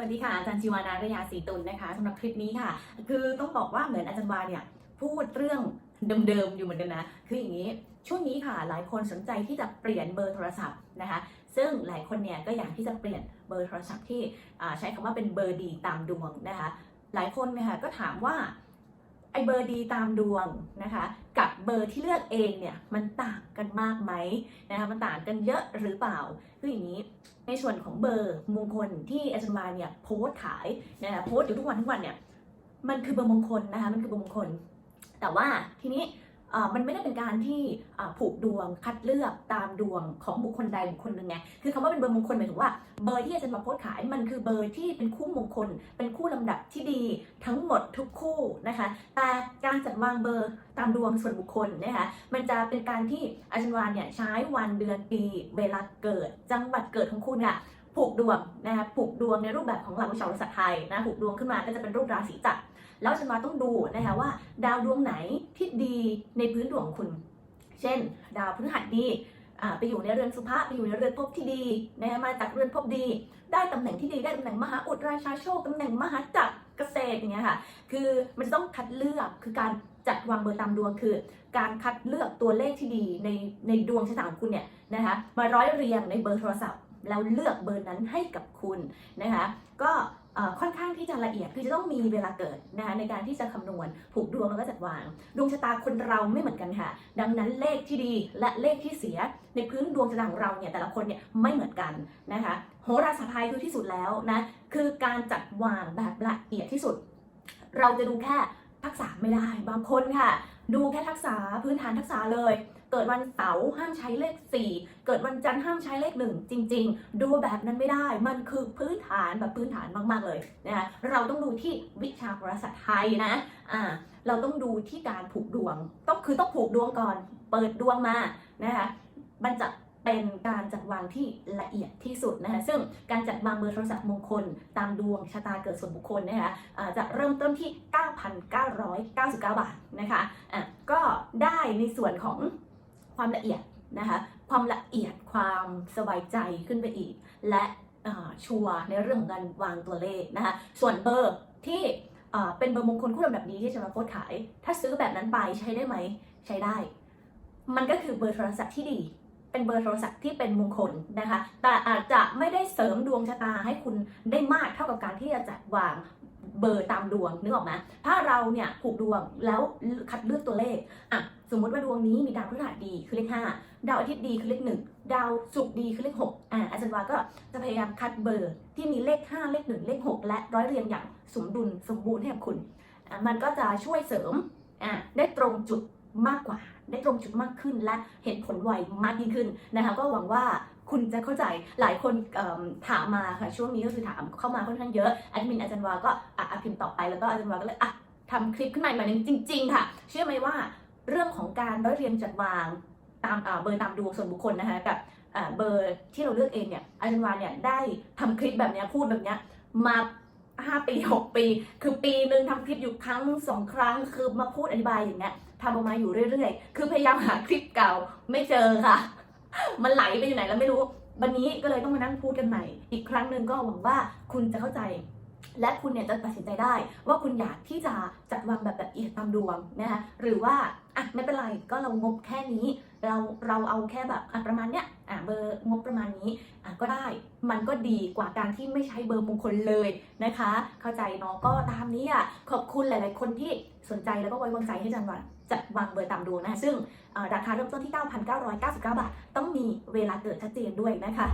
วัสดีค่ะอาจารย์ชีวานาระยาศรีตุลนะคะสำหรับคลิปนี้ค่ะ คือต้องบอกว่าเหมือนอาจารย์วาเนี่ยพูดเรื่องเดิมๆอยู่เหมือนกันนะ คืออย่างนี้ช่วงนี้ค่ะหลายคนสนใจที่จะเปลี่ยนเบอร์โทรศัพท์นะคะ ซึ่งหลายคนเนี่ยก็อยากที่จะเปลี่ยนเบอร์โทรศัพท์ที่ใช้คำว่าเป็นเบอร์ดีตามดวงนะคะ หลายคนเนี่ยค่ะก็ถามว่าไอเบอร์ดีตามดวงนะคะ กับเบอร์ที่เลือกเองเนี่ยมันต่าง มากไหมนะคะมันต่างกันเยอะหรือเปล่าคืออย่างนี้ในส่วนของเบอร์มงคลที่อาจารย์มาเนี่ยโพสต์ขายนะคะโพสต์อยู่ทุกวันทุกวันเนี่ยมันคือเบอร์มงคลนะคะมันคือเบอร์มงคล แต่ว่าทีนี้ มันไม่ได้เป็นการที่ผูกดวงคัดเลือกตามดวงของบุคคลใดบุคคลหนึ่งไงคือคำว่าเป็นเบอร์มงคลหมายถึงว่าเบอร์ที่อาจารย์มาโพสขายมันคือเบอร์ที่เป็นคู่มงคล เป็นคู่ลำดับที่ดีทั้งหมดทุกคู่นะคะ แต่การจัดวางเบอร์ตามดวงส่วนบุคคลนะคะมันจะเป็นการที่อาจารย์วานเนี่ยใช้วันเดือนปีเวลาเกิด จังหวัดเกิดของคุณค่ะผูกดวงนะคะผูกดวงในรูปแบบของหลักวิชาศาสตร์ไทยนะผูกดวงขึ้นมาก็จะเป็นรูปราศีจักร แล้วอาจารย์วาต้องดูนะคะว่า ดาวดวงไหนที่ดีในพื้นดวงของคุณ เช่น ดาวพฤหัสดีไปอยู่ในเรือนสุภะไปอยู่ในเรือนภพที่ดีนะคะมาจากเรือนภพดี ได้ตำแหน่งที่ดีได้ตำแหน่งมหาอุดราชาโชคตำแหน่งมหาจักรเกษตรอย่างเงี้ยค่ะ คือมันจะต้องคัดเลือกคือการจัดวางเบอร์ตามดวงคือ การคัดเลือกตัวเลขที่ดีในในดวงชะตาของคุณเนี่ยนะคะมาร้อยเรียงในเบอร์โทรศัพท์ แล้วเลือกเบอร์นั้นให้กับคุณนะคะก็ค่อนข้างที่จะละเอียดคือจะต้องมีเวลาเกิดนะคะในการที่จะคำนวณผูกดวงแล้วก็จัดวาง ดวงชะตาคนเราไม่เหมือนกันค่ะ ดังนั้นเลขที่ดีและเลขที่เสียในพื้นดวงชะตาของเราเนี่ยแต่ละคนเนี่ยไม่เหมือนกันนะคะโหราศาสตร์ไทยคือที่สุดแล้วนะคือการจัดวางแบบละเอียดที่สุด เราจะดูแค่ทักษะไม่ได้บางคนค่ะ ดูแค่ทักษะพื้นฐานทักษะเลย เกิดวันเสาร์ห้ามใช้เลข 4 เกิดวันจันทร์ห้ามใช้เลข 1 จริง ๆ ดูแบบนั้นไม่ได้ มันคือพื้นฐานแบบพื้นฐานมากๆเลยนะคะเราต้องดูที่วิชาโหราศาสตร์ไทยนะอ่าเราต้องดูที่การผูกดวง ต้องคือต้องผูกดวงก่อน เปิดดวงมานะคะมันจะ เป็นการจัดวางที่ละเอียดที่สุดนะคะซึ่งการจัดวางเบอร์โทรศัพท์มงคล ตามดวงชะตาเกิดส่วนบุคคลนะคะจะเริ่มต้นที่ 9,999 บาทนะคะะก็ได้ในส่วนของความละเอียดนะคะความละเอียดความสบายใจขึ้นไปอีก และชัวร์ในเรื่องของการวางตัวเลขนะคะส่วนเบอร์ที่เป็นเบอร์มงคลคู่ลำดับนี้ที่จะมาโพสขาย ถ้าซื้อแบบนั้นไปใช้ได้ไหม ใช้ได้ มันก็คือเบอร์โทรศัพท์ที่ดี เป็นเบอร์โทรศัพท์ที่เป็นมงคลนะคะ แต่อาจจะไม่ได้เสริมดวงชะตาให้คุณได้มากเท่ากับการที่จะจัดวางเบอร์ตามดวงนึกออกไหมถ้าเราเนี่ยผูกดวงแล้วคัดเลือกตัวเลขอะสมมติว่าดวงนี้มีดาวพฤหัสดีคือเลขห้าดาวอาทิตย์ดีคือเลขหนึ่งดาวศุกร์ดีคือเลขหกอ่าอาจารย์วาก็จะพยายามคัดเบอร์ที่มีเลขห้าเลขหนึ่งเลขหกและร้อยเรียงอย่างสมดุลสมบูรณ์ให้กับคุณอะมันก็จะช่วยเสริมอะได้ตรงจุด มากกว่า ได้ตรงจุดมากขึ้นและเห็นผลไวมากยิ่งขึ้นนะคะ ก็หวังว่าคุณจะเข้าใจหลายคนถามมาค่ะช่วงนี้ก็คือถามเข้ามาค่อนข้างเยอะแอดมินอาจารย์วาก็อะพิมพ์ต่อไปแล้วก็อาจารย์วาก็เลยอะทำคลิปขึ้นมาอีกหน่หนึงจริง ๆ ค่ะ เชื่อไหมว่าเรื่องของการร้อยเรียงจัดวางตามเบอร์ตามดวงส่วนบุคคลนะคะกับเบอร์ที่เราเลือกเองเนี่ยอาจารย์วาเนี่ยได้ทำคลิปแบบนี้พูดแบบนี้มาห้าปีหกปี คือปีหนึ่งทำคลิปอยู่ครั้งสองครั้งคือมาพูดอธิบายอย่างเงี้ย ทำออกมาอยู่เรื่อยๆ คือพยายามหาคลิปเก่าไม่เจอค่ะ มันไหลไปอยู่ไหนแล้วไม่รู้ วันนี้ก็เลยต้องมานั่งพูดกันใหม่ อีกครั้งหนึ่งก็หวังว่าคุณจะเข้าใจ และคุณเนี่ยจะตัดสินใจได้ ว่าคุณอยากที่จะจัดวางแบบละเอียดตามดวงนะคะหรือว่าอะไม่เป็นไรก็เรางบแค่นี้ เราเราเอาแค่แบบประมาณเนี้ย เบอร์งบประมาณนี้อะก็ได้มันก็ดีกว่าการที่ไม่ใช้เบอร์มงคลเลยนะคะ เข้าใจเนาะก็ตามนี้อะขอบคุณหลาย ๆ คนที่สนใจแล้วก็ไว้วางใจให้จันวัดจัดวางเบอร์ตามดวงนะซึ่งราคาเริ่มต้นที่ 9,999 บาท ต้องมีเวลาเกิดชัดเจนด้วยนะคะ